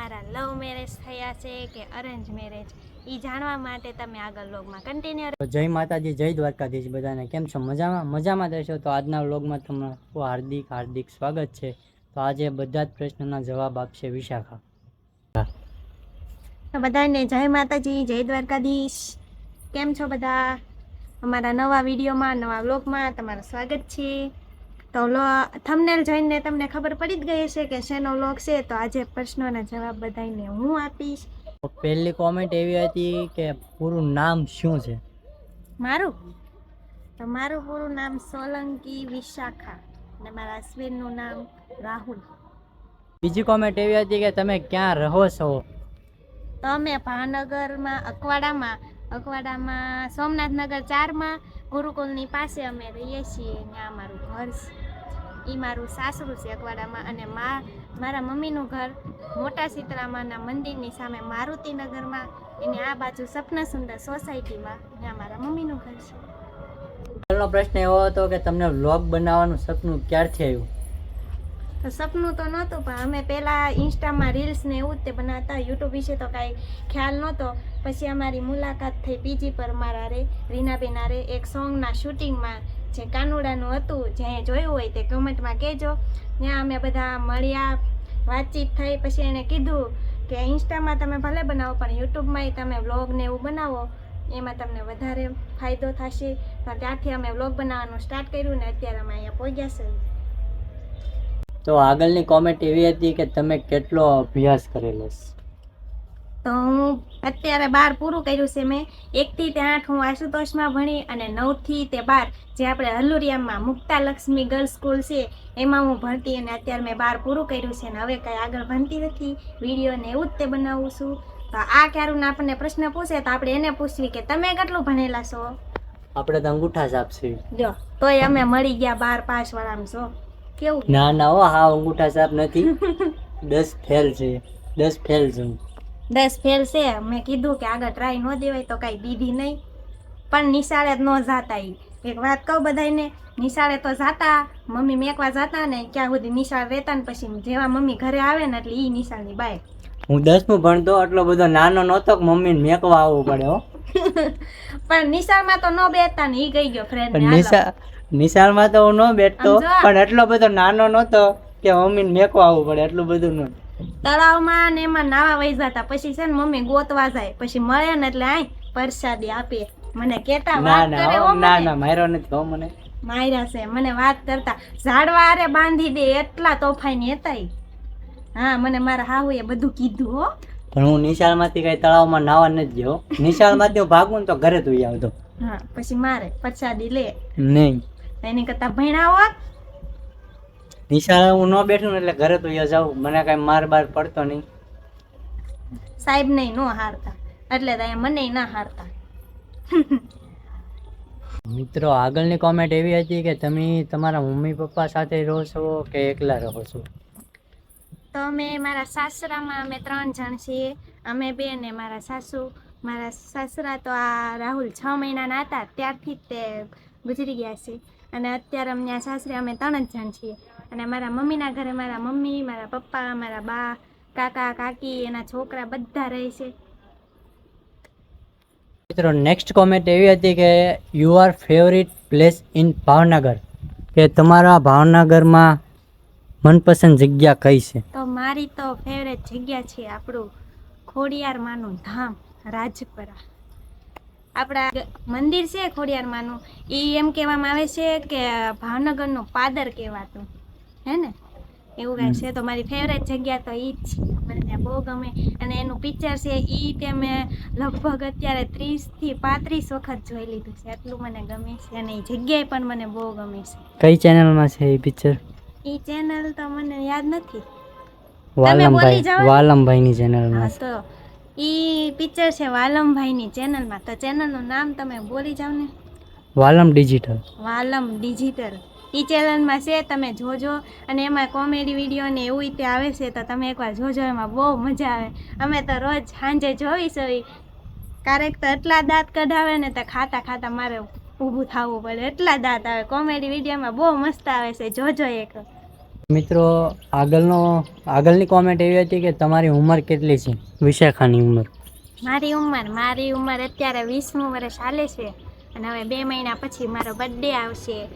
તમારા love marriage થયા છે કે અરેન્જ મેરેજ એ જાણવા માટે તમે આગળ વ્લોગમાં કન્ટિન્યુ જય માતાજી જય દ્વારકાધીશ બધાને. કેમ છો? મજામાં? મજામાં રહેશો તો આજના વ્લોગમાં તમારું હાર્દિક હાર્દિક સ્વાગત છે. તો આજે બધા જ પ્રશ્નોના જવાબ આપશે વિશાખા. તો બધાને જય માતાજી જય દ્વારકાધીશ. કેમ છો બધા? અમારા નવા વિડીયોમાં નવા વ્લોગમાં તમારું સ્વાગત છે. તો લો થમનેલ જોઈને તમને ખબર પડી જ ગઈ હશે કે શેનો વ્લોગ છે તો આજે પ્રશ્નોના જવાબ બધાને હું આપીશ. પહેલી કોમેન્ટ એવી હતી કે પૂરું નામ શું છે? મારું? તો મારું પૂરું નામ સોલંકી વિશાખા અને મારા હસબન્ડનું નામ રાહુલ. બીજી કોમેન્ટ એવી હતી કે તમે ક્યાં રહો છો? તો અમે ભાવનગરમાં અકવાડામાં અકવાડામાં સોમનાથનગર ચારમાં ગુરુકુલની પાસે અમે રહીએ છીએ, ત્યાં અમારું ઘર છે. એ મારું સાસરું છે અકવાડામાં અને મા, મારા મમ્મીનું ઘર મોટા સીતરામાના મંદિરની સામે મારુતિનગરમાં. એની આ બાજુ સપના સુંદર સોસાયટીમાં ત્યાં મારા મમ્મીનું ઘર છે. પહેલો પ્રશ્ન એવો હતો કે તમને વ્લોગ બનાવવાનું સપનું ક્યારથી આવ્યું? તો સપનું તો નહોતું, પણ અમે પહેલાં ઇન્સ્ટામાં રીલ્સ ને એવું જ તે બનાવતા યુટ્યુબ વિશે તો કાંઈ ખ્યાલ નહોતો. પછી અમારી મુલાકાત થઈ પીજી પર મારા રે, રીનાબેન રે, એક સોંગના શૂટિંગમાં જે કાનુડાનું હતું જે જોયું હોય તે કમેન્ટમાં કહેજો. ત્યાં અમે બધા મળ્યા, વાતચીત થઈ, પછી એણે કીધું કે ઇન્સ્ટામાં તમે ભલે બનાવો, પણ યુટ્યુબમાંય તમે વ્લોગ ને એવું બનાવો, એમાં તમને વધારે ફાયદો થશે. તો ત્યાંથી અમે વ્લોગ બનાવવાનું સ્ટાર્ટ કર્યું ને અત્યારે અમે અહીંયા પહોંચ્યા છે તો આગળની કોમેન્ટ એવી હતી કે તમે કેટલો અભ્યાસ કરેલો તો હું અત્યારે બાર પૂરું કર્યું છે મેં. એકથી તે આઠ હું આશુતોષમાં ભણી અને નવથી તે બાર જે આપણે હલુરિયામાં મુક્તા લક્ષ્મી ગર્લ્સ સ્કૂલ છે એમાં હું ભણતી અને અત્યારે મેં બાર પૂરું કર્યું છે અને હવે કંઈ આગળ ભણતી નથી. વીડિયો ને એવું જ તે બનાવું છું. તો આ ક્યારું આપણને પ્રશ્ન પૂછે તો આપણે એને પૂછવી કે તમે કેટલું ભણેલા છો? આપણે તો અંગૂઠા જ આપશે. જો તોય અમે મળી ગયા બાર પાસ વાળામાં છો કેવું? ના ના હો હા અંગૂઠા સાફ નથી. દસ ફેલ છે. દસ ફેલ છું. દસ ફેલ છે. મેં કીધું કે આગળ ટ્રાય ન દેવાય તો કાંઈ દીધી નહીં. પણ નિશાળે જ ન જાતા એક વાત કહું બધાને નિશાળે તો જાતા મમ્મી મેકવા જાતા ને ક્યાં સુધી નિશાળ રહેતા ને પછી જેવા મમ્મી ઘરે આવે ને એટલે એ નિશાળની બાય. હું દસમું ભણતો એટલો બધો નાનો નહોતો કે મમ્મીને મેકવા આવવું પડે હો. પણ નિશાળમાં તો ન બેસતા ને એ ગઈ ગયો ફ્રેન્ડ પણ નિશા નિશાળમાં તો હું ન બેઠતો પણ એટલો બધો નાનો નહોતો કે મમ્મીને મેકો આવવું પડે એટલું બધું ન. તળાવમાં ને એમાં નાવા વહી જતા પછી છે ને મમ્મી ગોતવા જાય પછી મળે ને એટલે આય પરસાદી આપે મને કેતા વાત કરે ના ના માર્યો નથી હો મને. માર્યા છે મને વાત કરતા. ઝાડવા અરે બાંધી દે એટલા તોફાની હતા. હા મને મારા હાહુએ બધું કીધું હો. પણ હું નિશાળમાંથી કઈ તળાવમાં નાવા નથી ગયો. નિશાળમાંથી હું ભાગું તો ઘરે ધોઈ આવતો. હા પછી મારે પરસાદી લે. નહીં. એની કરતા ભણ્યા હોત? નિશાળે હું ન બેઠું એટલે ઘરે તો તું જાઉં. મને કઈ માર બાર પડતો નહીં. સાહેબ નહીં નો હારતા. એટલે તો મને ના હારતા. મિત્રો આગળની કોમેન્ટ એવી હતી કે તમે તમારા મમ્મી પપ્પા સાથે રહો છો કે એકલા રહો છો? તો અમે મારા સાસરામાં અમે ત્રણ જણ છીએ. અમે બે ને મારા સાસુ. મારા સાસરા તો આ રાહુલ છ મહિનાના હતા. ત્યારથી જ તે ગુજરી ગયા છે. અને અત્યારે અમને આ સાસરે અમે ત્રણ જ જણ છીએ. અને મારા મમ્મીના ઘરે મારા મમ્મી મારા પપ્પા મારા બા કાકા કાકી એના છોકરા બધા રહે છે. મિત્રો નેક્સ્ટ કોમેન્ટ એવી હતી કે you are favourite place in Bhavnagar. કે તમારા ભાવનગરમાં મનપસંદ જગ્યા કઈ છે? તો મારી તો ફેવરેટ જગ્યા છે આપણું ખોડિયારમાંનું ધામ રાજપરા. આપણા મંદિર છે ખોડિયારમાંનું એ એમ કહેવામાં આવે છે કે ભાવનગરનું પાદર કહેવાતું. હે ને? એવું કાંઈ છે? તો મારી ફેવરેટ જગ્યા તો એ જ છે. મને ત્યાં બહુ ગમે. અને એનું પિક્ચર છે એ તે મેં લગભગ અત્યારે ત્રીસથી પાંત્રીસ વખત જોઈ લીધું છે. એટલું મને ગમે છે અને એ જગ્યાએ પણ મને બહુ ગમે છે. કઈ ચેનલમાં છે એ પિક્ચર એ ચેનલ તો મને યાદ નથી. વાલમભાઈ વાલમભાઈની ચેનલમાં તો ઈ પિક્ચર છે વાલમભાઈની ચેનલમાં તો ચેનલનું નામ તમે બોલી જાઓ ને. વાલમ ડિજિટલ વાલમ ડિજિટલ એ ચેનલમાં છે તમે જોજો. અને એમાં કોમેડી વીડિયો ને એવું રીતે આવે છે તો તમે એકવાર જોજો એમાં બહુ મજા આવે. અમે તો રોજ સાંજે જોઈ સોઈ ક્યારેક તો એટલા દાંત કઢાવે ને તો ખાતા ખાતા મારે ઊભું થવું પડે. એટલા દાંત આવે. કોમેડી વિડીયોમાં બહુ મસ્ત આવે છે. જોજો એક. મિત્રો આગળનો આગળની કોમેન્ટ એવી હતી કે તમારી ઉંમર કેટલી છે? વિશાખાની ઉંમર. મારી ઉંમર મારી ઉંમર અત્યારે વીસમું વર્ષ હાલે છે અને હવે બે મહિના પછી મારો બર્થડે આવશે.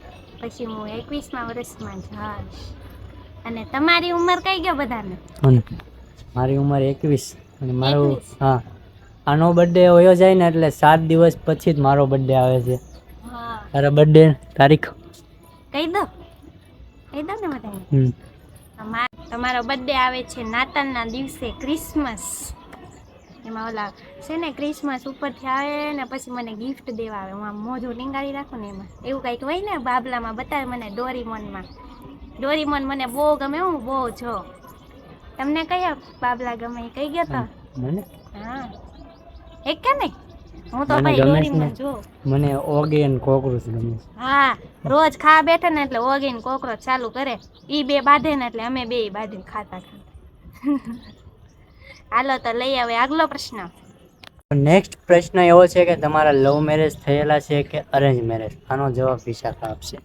પછી હું એકવીસમા વર્ષમાં જઈશ. અને તમારી ઉંમર કઈ ગયો બધાને? મારી ઉંમર એકવીસ. અને મારો હા. આનો બર્થડે હોયો જાય ને એટલે સાત દિવસ પછી જ મારો બર્થડે આવે છે. હા. તારા બર્થડે તારીખ? કહી દો. કહી દો ને બધાને તમારો બર્થડે આવે છે નાતાલના દિવસે ક્રિસમસ એમાં ઓલા છે ને ક્રિસમસ ઉપરથી આવે ને પછી મને ગિફ્ટ દેવા આવે. હું આમ મોજું ટીંગાડી રાખું ને એમાં. એવું કંઈક હોય ને બાબલામાં બતાવે મને ડોરીમોનમાં ડોરીમોન મને બહુ ગમે હું બહુ જો તમને કયા બાબલા ગમે? કઈ ગયો તો. હા. એક કે નહીં? હું તો ભાઈ ડોરીમોન જો મને ઓગેન કોકરોચ ગમે હા રોજ ખા બેઠે ને એટલે ઓગેન કોકરોચ ચાલુ કરે. ઈ બે બાંધે ને એટલે અમે બે બાંધીને ખાતા ખાતા. હાલો તો લઈ આવે આગલો પ્રશ્ન. નેક્સ્ટ પ્રશ્ન એવો છે કે તમારા લવ મેરેજ થયેલા છે કે અરેન્જ મેરેજ આનો જવાબ વિશાખા આપશે.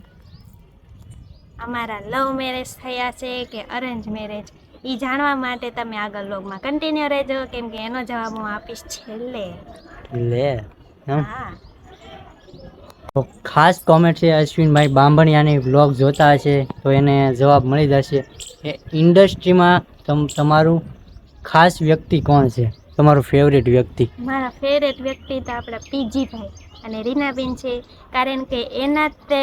અમારા લવ મેરેજ થયા છે કે અરેન્જ મેરેજ ઈ જાણવા માટે તમે આગળ લોગમાં કન્ટિન્યુ રહેજો કેમ કે એનો જવાબ હું આપીશ છેલ્લે. લે એમ તો ખાસ કોમેન્ટ છે અશ્વિનભાઈ બાંભણિયાની વ્લોગ જોતા હશે તો એને જવાબ મળી જશે. કે ઇન્ડસ્ટ્રીમાં તમ તમારું ખાસ વ્યક્તિ કોણ છે? તમારું ફેવરેટ વ્યક્તિ? મારા ફેવરેટ વ્યક્તિ તો આપણા પીજીભાઈ અને રીનાબેન છે. કારણ કે એના તે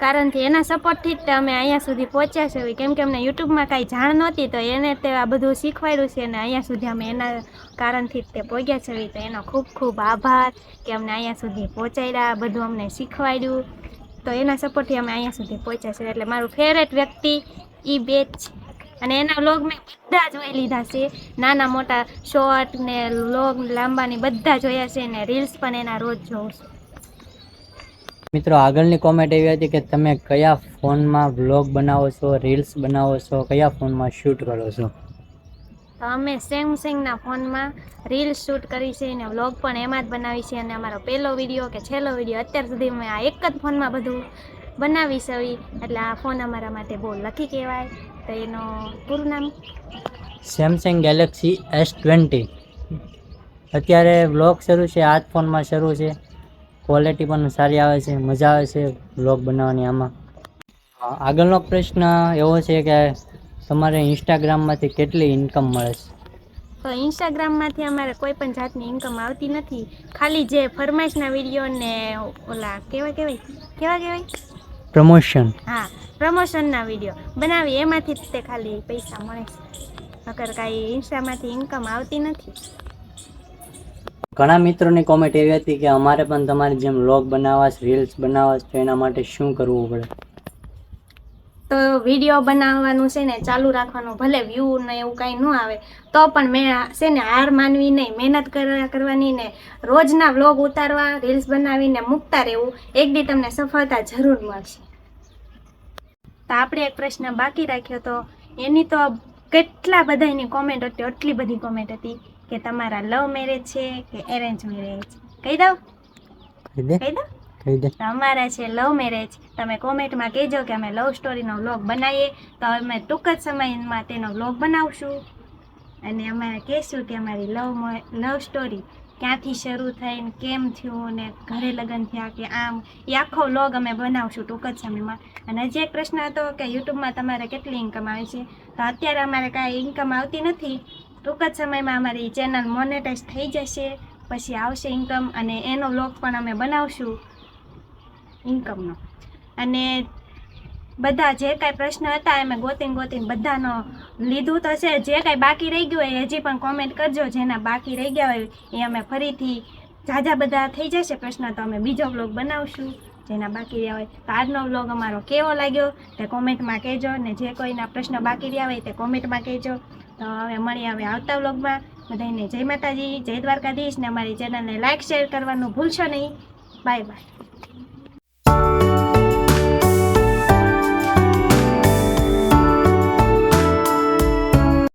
કારણથી એના સપોર્ટથી જ અમે અહીંયા સુધી પહોંચ્યા છે કેમ કે અમને યુટ્યુબમાં કાંઈ જાણ નહોતી, તો એને તે આ બધું શીખવાડ્યું છે અને અહીંયા સુધી અમે એના કારણથી જ તે પહોંચ્યા છે તો એનો ખૂબ ખૂબ આભાર કે અમને અહીંયા સુધી પહોંચાડ્યા બધું અમને શીખવાડ્યું. તો એના સપોર્ટથી અમે અહીંયા સુધી પહોંચ્યા છે એટલે મારું ફેવરેટ વ્યક્તિ એ બે જ અને એના વ્લોગ મેં બધા જોઈ લીધા છે. નાના મોટા શોર્ટ ને વ્લોગ લાંબાની બધા જોયા છે ને રીલ્સ પણ એના રોજ જોઉં છું. મિત્રો આગળની કોમેન્ટ એવી હતી કે તમે કયા ફોનમાં વ્લોગ બનાવો છો રીલ્સ બનાવો છો કયા ફોનમાં શૂટ કરો છો? તો અમે સેમસંગના ફોનમાં રીલ્સ શૂટ કરી છે અને વ્લોગ પણ એમાં જ બનાવી છે. અને અમારો પહેલો વીડિયો કે છેલ્લો વીડિયો અત્યાર સુધી મેં આ એક જ ફોનમાં બધું બનાવી છે એટલે આ ફોન અમારા માટે બહુ લકી કહેવાય. તો એનો પૂરું નામ? સેમસંગ ગેલેક્સી એસ ટ્વેન્ટી અત્યારે વ્લોગ શરૂ છે આ જ ફોનમાં શરૂ છે. ક્વોલિટી પણ સારી આવે છે મજા આવે છે વ્લોગ બનાવવાની આમાં. આગળનો પ્રશ્ન એવો છે કે તમારે ઇન્સ્ટાગ્રામમાંથી કેટલી ઇન્કમ મળે છે? તો ઇન્સ્ટાગ્રામમાંથી અમારે કોઈ પણ જાતની ઇન્કમ આવતી નથી. ખાલી જે ફરમાઈશના વીડિયો ને ઓલા કેવા કહેવાય? કેવા કહેવાય? પ્રમોશન હા પ્રમોશનના વીડિયો બનાવી એમાંથી જ તે ખાલી પૈસા મળે છે. નકર કાંઈ ઇન્સ્ટામાંથી ઇન્કમ આવતી નથી. ઘણા મિત્રોની કોમેન્ટ એવી હતી કે અમારે પણ તમારી જેમ વ્લોગ બનાવવા છે રીલ્સ બનાવવા તો એના માટે શું કરવું પડે? તો વીડિયો બનાવવાનું છે ને, ચાલુ રાખવાનું, ભલે વ્યૂ ને એવું કાંઈ ન આવે, તો પણ મેં છે ને, હાર માનવી નહીં, મહેનત કરવા, કરવાની ને, રોજના વ્લોગ ઉતારવા રીલ્સ બનાવીને મૂકતા રહેવું, એક દી તમને સફળતા જરૂર મળશે. તો આપણે એક પ્રશ્ન બાકી રાખ્યો તો, એની તો કેટલા બધાની કોમેન્ટ હતી એટલી બધી કોમેન્ટ હતી કે તમારા લવ મેરેજ છે કે એરેન્જ મેરેજ કહી દઉં? કહી દે. કહી દઉં? કહી દે. તો અમારા છે લવ મેરેજ તમે કોમેન્ટમાં કહેજો કે અમે લવ સ્ટોરીનો વ્લોગ બનાવીએ. તો અમે ટૂંક જ સમયમાં તેનો વ્લોગ બનાવશું. અને અમે કહેશું કે અમારી લવ લવ સ્ટોરી ક્યાંથી શરૂ થઈને કેમ થયું ને ઘરે લગ્ન થયા કે આમ, એ આખો વ્લોગ અમે બનાવશું ટૂંક જ સમયમાં. અને હજી એક પ્રશ્ન હતો કે યુટ્યુબમાં તમારે કેટલી ઇન્કમ આવે છે? તો અત્યારે અમારે કાંઈ ઇન્કમ આવતી નથી. ટૂંક જ સમયમાં અમારી ચેનલ મોનેટાઈઝ થઈ જશે, પછી આવશે ઇન્કમ અને એનો વ્લોગ પણ અમે બનાવશું. ઇન્કમનો અને બધા જે કાંઈ પ્રશ્ન હતા એ મેં ગોતીને ગોતીને બધાનો લીધું તો છે. જે કાંઈ બાકી રહી ગયું હોય હજી પણ કોમેન્ટ કરજો. જેના બાકી રહી ગયા હોય એ અમે ફરીથી ઝાઝા બધા થઈ જશે પ્રશ્ન તો અમે બીજો વ્લોગ બનાવશું. જેના બાકી રહ્યા હોય. તો આજનો વ્લોગ અમારો કેવો લાગ્યો તે કોમેન્ટમાં કહેજો. ને જે કોઈના પ્રશ્ન બાકી રહ્યા હોય તે કોમેન્ટમાં કહેજો. તો હવે મળીએ હવે આવતા વ્લોગમાં બધાને જય માતાજી, જય દ્વારકાધીશ ને અમારી ચેનલને લાઇક શેર કરવાનું ભૂલશો નહીં. Bye bye